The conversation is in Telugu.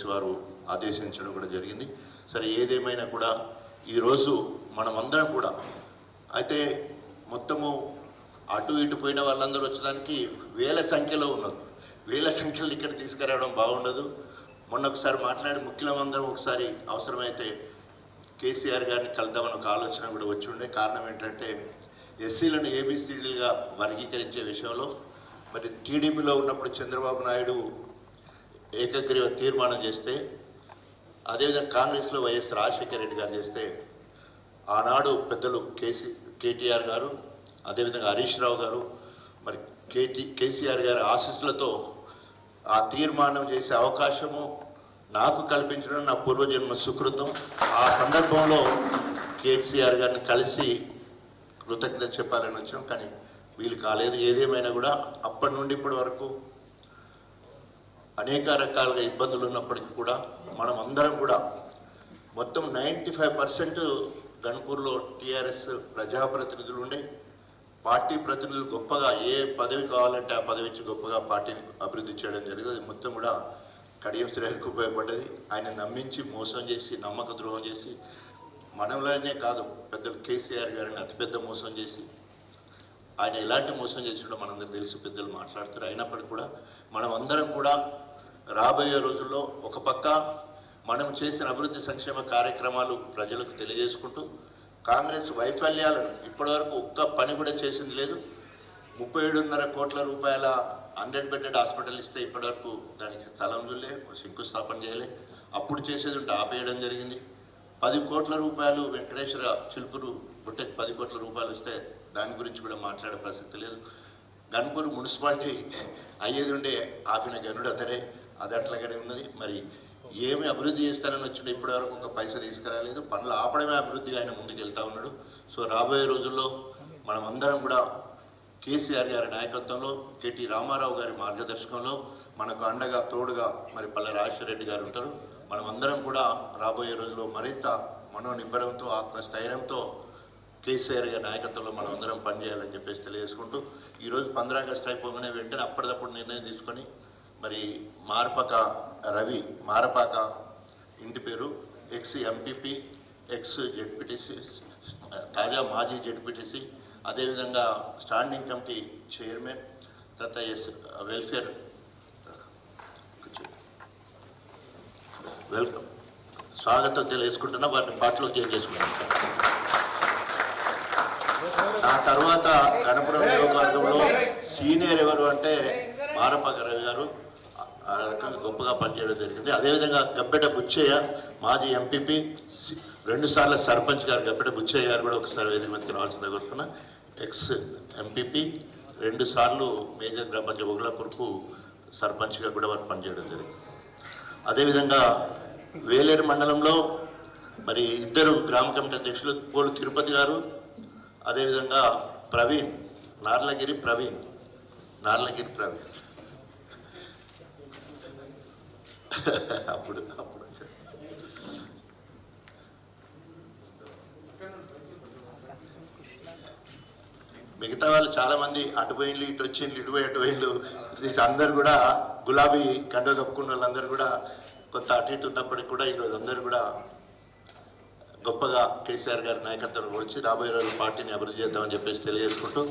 చెప్పేసి వారు ఆదేశించడం కూడా జరిగింది. సరే ఏదేమైనా కూడా ఈరోజు మనమందరం కూడా అయితే మొత్తము అటు ఇటు పోయిన వాళ్ళందరూ వచ్చడానికి వేల సంఖ్యలో ఉన్నారు. వేల సంఖ్యలో ఇక్కడ తీసుకురావడం బాగుండదు. మొన్న ఒకసారి మాట్లాడి ముఖ్యులందరం ఒకసారి అవసరమైతే కేసీఆర్ గారిని కలుద్దామని ఒక ఆలోచన కూడా వచ్చి ఉండే. కారణం ఏంటంటే ఎస్సీలను ఏబీసీడీలుగా వర్గీకరించే విషయంలో మరి టీడీపీలో ఉన్నప్పుడు చంద్రబాబు నాయుడు ఏకగ్రీవ తీర్మానం చేస్తే అదేవిధంగా కాంగ్రెస్లో వైఎస్ రాజశేఖర రెడ్డి గారు చేస్తే ఆనాడు పెద్దలు కేసీ కేటీఆర్ గారు అదేవిధంగా హరీష్ రావు గారు మరి కేటీ కేసీఆర్ గారి ఆశీస్సులతో ఆ తీర్మానం చేసే అవకాశము నాకు కల్పించడం నా పూర్వజన్మ సుకృతం. ఆ సందర్భంలో కేసీఆర్ గారిని కలిసి కృతజ్ఞతలు చెప్పాలని వచ్చాం. కానీ వీలు కాలేదు. ఏదేమైనా కూడా అప్పటి నుండి ఇప్పటి వరకు అనేక రకాలుగా ఇబ్బందులు ఉన్నప్పటికీ కూడా మనం అందరం కూడా మొత్తం నైంటీ ఫైవ్ పర్సెంట్ గన్పూర్లో టీఆర్ఎస్ ప్రజాప్రతినిధులు ఉండే పార్టీ ప్రతినిధులు గొప్పగా ఏ పదవి కావాలంటే ఆ పదవి ఇచ్చి గొప్పగా పార్టీని అభివృద్ధి చేయడం జరిగింది. అది మొత్తం కూడా కడియం శ్రేణికి ఉపయోగపడ్డది. ఆయన నమ్మించి మోసం చేసి నమ్మక ద్రోహం చేసి మనంలోనే కాదు పెద్ద కేసీఆర్ గారిని అతిపెద్ద మోసం చేసి ఆయన ఎలాంటి మోసం చేసిడో మనందరికి తెలుసు పెద్దలు మాట్లాడుతారు. అయినప్పటికీ కూడా మనం అందరం కూడా రాబోయే రోజుల్లో ఒక పక్క మనం చేసిన అభివృద్ధి సంక్షేమ కార్యక్రమాలు ప్రజలకు తెలియజేసుకుంటూ కాంగ్రెస్ వైఫల్యాలను ఇప్పటివరకు ఒక్క పని కూడా చేసింది లేదు. ముప్పై ఏడున్నర కోట్ల రూపాయల హండ్రెడ్ బెడ్డెడ్ హాస్పిటల్ ఇస్తే ఇప్పటివరకు దానికి స్థలం చూడలే శంకుస్థాపన చేయలే. అప్పుడు చేసేది ఉంటే ఆపేయడం జరిగింది. పది కోట్ల రూపాయలు వెంకటేశ్వర చిలుపురు బుట్టకి పది కోట్ల రూపాయలు ఇస్తే దాని గురించి కూడా మాట్లాడే ప్రసక్తి లేదు. గన్పూర్ మున్సిపాలిటీ అయ్యేది ఉండే ఆపిన గనుడు అతనే. అది అట్లాగనే ఉన్నది. మరి ఏమి అభివృద్ధి చేస్తానని వచ్చిన ఇప్పటి వరకు ఒక పైస తీసుకురాలేదు. పనులు ఆపడమే అభివృద్ధిగా ఆయన ముందుకు వెళ్తూ ఉన్నాడు. సో రాబోయే రోజుల్లో మనం అందరం కూడా కేసీఆర్ గారి నాయకత్వంలో కేటీ రామారావు గారి మార్గదర్శకంలో మనకు అండగా తోడుగా మరి పల్లె రాజశేఖర గారు ఉంటారు. మనం అందరం కూడా రాబోయే రోజుల్లో మరింత మనోనిబ్బరంతో ఆత్మస్థైర్యంతో కేసీఆర్ గారి నాయకత్వంలో మనం అందరం పనిచేయాలని చెప్పేసి తెలియజేసుకుంటూ ఈరోజు పంద్రాగస్టు అయిపోగానే వెంటనే అప్పటిదప్పుడు నిర్ణయం తీసుకొని మరి మారపాక రవి మారపాక ఇంటి పేరు ఎక్స్ ఎంపీపీ ఎక్స్ జెడ్పీటీసీ తాజా మాజీ జెడ్పీటీసీ అదేవిధంగా స్టాండింగ్ కమిటీ చైర్మన్ తర్వాత ఎస్ వెల్ఫేర్ వెల్కమ్ స్వాగతం తెలియజేసుకుంటున్నా వారిని పాటలో తెలియజేసుకుంటున్నాను చేసుకుంటున్నాను ఆ తర్వాత గణపురం నియోజకవర్గంలో సీనియర్ ఎవరు అంటే మారపాక రవి గారు. ఆ రకంగా గొప్పగా పనిచేయడం జరిగింది. అదేవిధంగా గబ్బెట బుచ్చయ్య మాజీ ఎంపీపీ రెండుసార్లు సర్పంచ్ గారు గబ్బెట బుచ్చయ్య గారు కూడా ఒకసారి వేదిక మీదకి రావాల్సింది కోరుకున్న ఎక్స్ ఎంపీపీ రెండు సార్లు మేజర్ గ్రామ పంచాయతీ ఒగలాపూర్కు సర్పంచ్గా కూడా వారు పనిచేయడం జరిగింది. అదేవిధంగా వేలేరు మండలంలో మరి ఇద్దరు గ్రామ కమిటీ అధ్యక్షులు పోలు తిరుపతి గారు అదేవిధంగా ప్రవీణ్ నార్లగిరి ప్రవీణ్ నార్లగిరి ప్రవీణ్. అప్పుడు అప్పుడు. మిగతా వాళ్ళు చాలా మంది అటు పోయిండ్లు ఇటు వచ్చిండ్లు ఇటు పోయి అటు పోయిండ్లు. అందరు కూడా గులాబీ కండ కప్పుకున్న వాళ్ళందరూ కూడా కొంత అటు ఇటు ఉన్నప్పటికి కూడా ఈరోజు అందరూ కూడా గొప్పగా కేసీఆర్ గారి నాయకత్వం వచ్చి రాబోయే రోజు పార్టీని అభివృద్ధి చేద్దామని చెప్పేసి తెలియజేసుకుంటూ